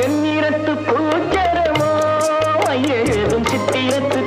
செந்நிறத்து பூச்சரமோ எழுதும் சித்திரத்து